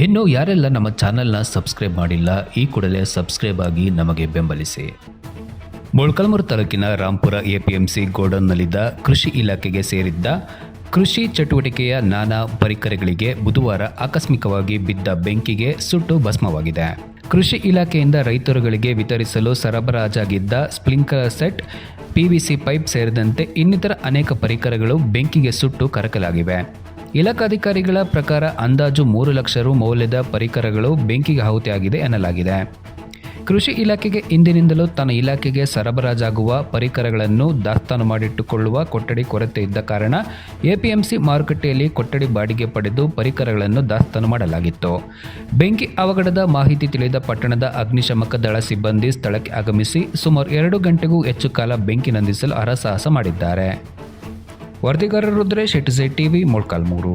ಇನ್ನು ಯಾರೆಲ್ಲ ನಮ್ಮ ಚಾನೆಲ್ನ ಸಬ್ಸ್ಕ್ರೈಬ್ ಮಾಡಿಲ್ಲ, ಈ ಕೂಡಲೇ ಸಬ್ಸ್ಕ್ರೈಬ್ ಆಗಿ ನಮಗೆ ಬೆಂಬಲಿಸಿ. ಮೊಳಕಾಲ್ಮೂರು ತಾಲೂಕಿನ ರಾಂಪುರ ಎಪಿಎಂಸಿ ಗೋಡೌನ್ನಲ್ಲಿದ್ದ ಕೃಷಿ ಇಲಾಖೆಗೆ ಸೇರಿದ್ದ ಕೃಷಿ ಚಟುವಟಿಕೆಯ ನಾನಾ ಪರಿಕರಗಳಿಗೆ ಬುಧವಾರ ಆಕಸ್ಮಿಕವಾಗಿ ಬಿದ್ದ ಬೆಂಕಿಗೆ ಸುಟ್ಟು ಭಸ್ಮವಾಗಿದೆ. ಕೃಷಿ ಇಲಾಖೆಯಿಂದ ರೈತರುಗಳಿಗೆ ವಿತರಿಸಲು ಸರಬರಾಜಾಗಿದ್ದ ಸ್ಪ್ರಿಂಕ್ಲರ್ ಸೆಟ್ ಪಿವಿಸಿ ಪೈಪ್ ಸೇರಿದಂತೆ ಇನ್ನಿತರ ಅನೇಕ ಪರಿಕರಗಳು ಬೆಂಕಿಗೆ ಸುಟ್ಟು ಕರಕಲಾಗಿವೆ. ಇಲಾಖಾಧಿಕಾರಿಗಳ ಪ್ರಕಾರ ಅಂದಾಜು ಮೂರು ಲಕ್ಷ ರು ಮೌಲ್ಯದ ಪರಿಕರಗಳು ಬೆಂಕಿಗೆ ಆಹುತಿಯಾಗಿದೆ ಎನ್ನಲಾಗಿದೆ. ಕೃಷಿ ಇಲಾಖೆಗೆ ಇಂದಿನಿಂದಲೂ ತನ್ನ ಇಲಾಖೆಗೆ ಸರಬರಾಜಾಗುವ ಪರಿಕರಗಳನ್ನು ದಾಸ್ತಾನು ಮಾಡಿಟ್ಟುಕೊಳ್ಳುವ ಕೊಠಡಿ ಕೊರತೆ ಇದ್ದ ಕಾರಣ ಎಪಿಎಂಸಿ ಮಾರುಕಟ್ಟೆಯಲ್ಲಿ ಕೊಠಡಿ ಬಾಡಿಗೆ ಪಡೆದು ಪರಿಕರಗಳನ್ನು ದಾಸ್ತಾನು ಮಾಡಲಾಗಿತ್ತು. ಬೆಂಕಿ ಅವಘಡದ ಮಾಹಿತಿ ತಿಳಿದ ಪಟ್ಟಣದ ಅಗ್ನಿಶಾಮಕ ದಳ ಸಿಬ್ಬಂದಿ ಸ್ಥಳಕ್ಕೆ ಆಗಮಿಸಿ ಸುಮಾರು ಎರಡು ಗಂಟೆಗೂ ಹೆಚ್ಚು ಕಾಲ ಬೆಂಕಿ ನಂದಿಸಲು ಹರಸಾಹಸ ಮಾಡಿದ್ದಾರೆ. ವರದಿಗಾರರು ರುದ್ರೇಶ್ ಎಟ್ಸೆ ಟಿವಿ ಮೊಳ್ಕಾಲ್ಮೂರು.